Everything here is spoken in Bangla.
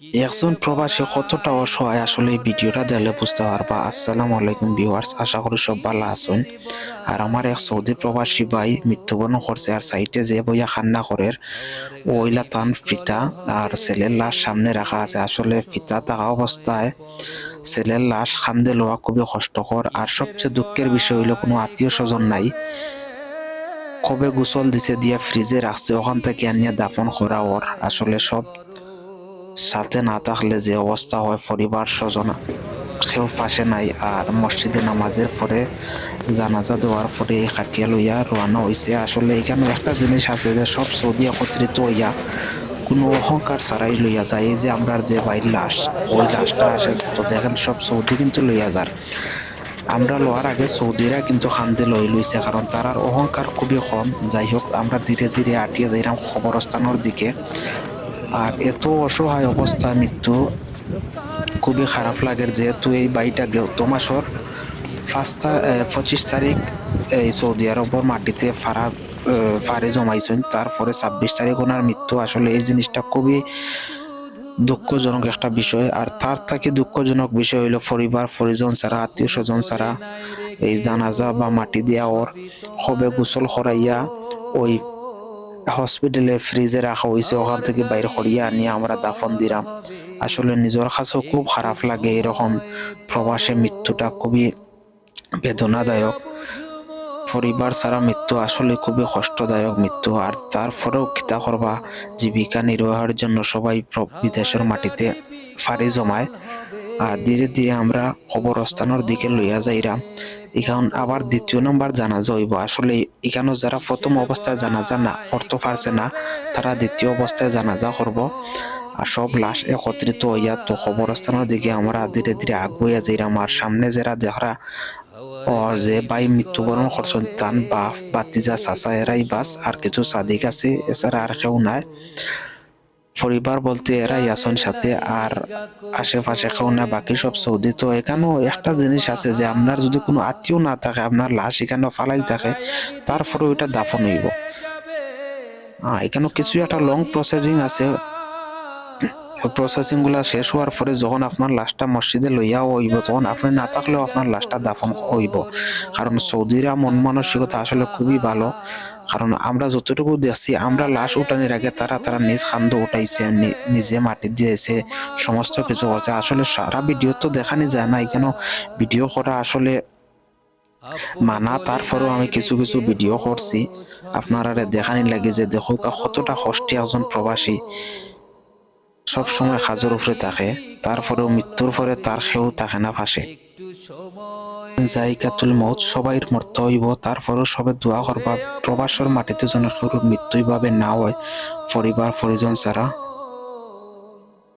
একজন প্রবাসী কতটা অসহায় আসলে এই ভিডিওটা দেখলে বুঝতে পারবা। আসসালামু আলাইকুম ভিউয়ার্স, আশা করি সব ভালো আছেন। আর আমার এক সৌদি প্রবাসী ভাই মৃত্যুবরণ করছে আর সাইটে যে বইয়া খান্না করের ওইলা তান ফিতা আর ছেলের লাশ সামনে রাখা আছে। আসলে ফিতা থাকা অবস্থায় ছেলের লাশ খামদে লওয়া খুবই কষ্টকর। আর সবচেয়ে দুঃখের বিষয় হইল, কোনো আত্মীয় স্বজন নাই। কবে গোসল দিছে দিয়া ফ্রিজে রাখছে, ওখান থেকে আনিয়া দাফন করা ওর। আসলে সব সাথে না থাকলে যে অবস্থা হয় পরিবার স্বজন কেউ পাশে নাই আর মসজিদে নামাজের পরে জানাজা দেওয়ার পরে খাটিয়া লইয়া রওনা হয়েছে আসলে এখানে একটা জিনিস আছে যে সব সৌদি একত্রিত হইয়া কোনো অহংকার ছাড়াই লইয়া যায়। এই যে আমরা যে বাইর লাশ, ওই লাশটা আসে, তো দেখেন সব সৌদি কিন্তু লইয়া যার। আমরা লোয়ার আগে সৌদিরা কিন্তু খান্দে লই লইছে, কারণ তারার অহংকার খুবই কম। যাই হোক, আমরা ধীরে ধীরে আটিয়ে যাইলাম খবরস্থানের দিকে। আর এত অসহায় অবস্থা, মৃত্যু খুবই খারাপ লাগে। যেহেতু এই বাড়িটা গত মাসর পাঁচ তা- পঁচিশ তারিখ এই সৌদি আরবের মাটিতে ফারা ফারে জমাইছেন। তারপরে ছাব্বিশ তারিখ ওনার মৃত্যু। আসলে এই জিনিসটা খুবই দুঃখজনক একটা বিষয়। আর তার থেকে দুঃখজনক বিষয় হইল পরিবার, পরিজন ছাড়া, আত্মীয় স্বজন ছাড়া এই জানাজা বা মাটি দেওয়া ওর হবে গোসল করাইয়া ওই হসপিটালে ফ্রিজে রাখা হয়েছে ওখান থেকে বাইর করিয়া আনিয়ে আমরা দাফন দিলাম। আসলে নিজের কাছেও খুব খারাপ লাগে এরকম প্রবাসে মৃত্যুটা খুবই বেদনাদায়ক। পরিবার ছাড়া মৃত্যু আসলে খুবই কষ্টদায়ক মৃত্যু আর তারপরেও খিতা করবা জীবিকা নির্বাহের জন্য সবাই বিদেশের মাটিতে ফাড়ি জমায়। আর ধীরে ধীরে আমরা কবরস্থানের দিকে লইয়া যাইরাম। এখন আবার দ্বিতীয় নম্বর জানাজা হইব আসলে এখানে যারা প্রথম অবস্থায় জানাজা না করতে পারছে না, তারা দ্বিতীয় অবস্থায় জানাজা করব। আর সব লাশ একত্রিত হইয়া তো কবরস্থানের দিকে আমরা ধীরে ধীরে আগুয়া যাইরাম। আর সামনে যারা দেখরা যে ভাই মৃত্যুবরণ করছেন তান বাপ বাতিজা চাচা, এরাই বাস। আর কিছু সাদিক আছে, এছাড়া আর কেউ নাই। পরিবার বলতে এরাই আসন সাথে, আর আশেপাশে খাও না বাকি সব সৌদি। তো এখানেও একটা জিনিস আছে যে আপনার যদি কোনো আত্মীয় না থাকে, আপনার লাশ এখানে ফালাই থাকে তারপরে ওইটা দাফন হইব। হ্যাঁ এখানেও কিছু একটা লং প্রসেসিং আছে। ওই প্রসেসিংগুলা শেষ হওয়ার পরে যখন আপনার লাশটা মসজিদে লইয়া হইব, তখন আপনি না থাকলেও আপনার লাশটা দাফন হইব। কারণ সৌদিরা মন মানসিকতা আসলে খুবই ভালো। কারণ আমরা যতটুকু দেখছি, আমরা লাশ উঠানোর আগে তারা তারা নিজ খান্দ উঠাইছে নিজে মাটি দিয়েছে, সমস্ত কিছু করছে। আসলে সারা ভিডিও তো দেখানি যায় না কেন ভিডিও করা আসলে মানা, তারপরেও আমি কিছু কিছু ভিডিও করছি। আপনারা দেখানি লাগে যে দেখো কতটা কষ্টে একজন প্রবাসী। সব সময় হাজর উপরে থাকে, তারপরেও মৃত্যুর পরে তার সেও থাকে না ফাঁসে জায়গাতুল মত সবাই মর্ত হইব, তারপরেও সবে দোয়া করবা, প্রবাসর মাটিতে যেন সরুর মৃত্যুইভাবে না হয়, পরিবার, পরিজন ছাড়া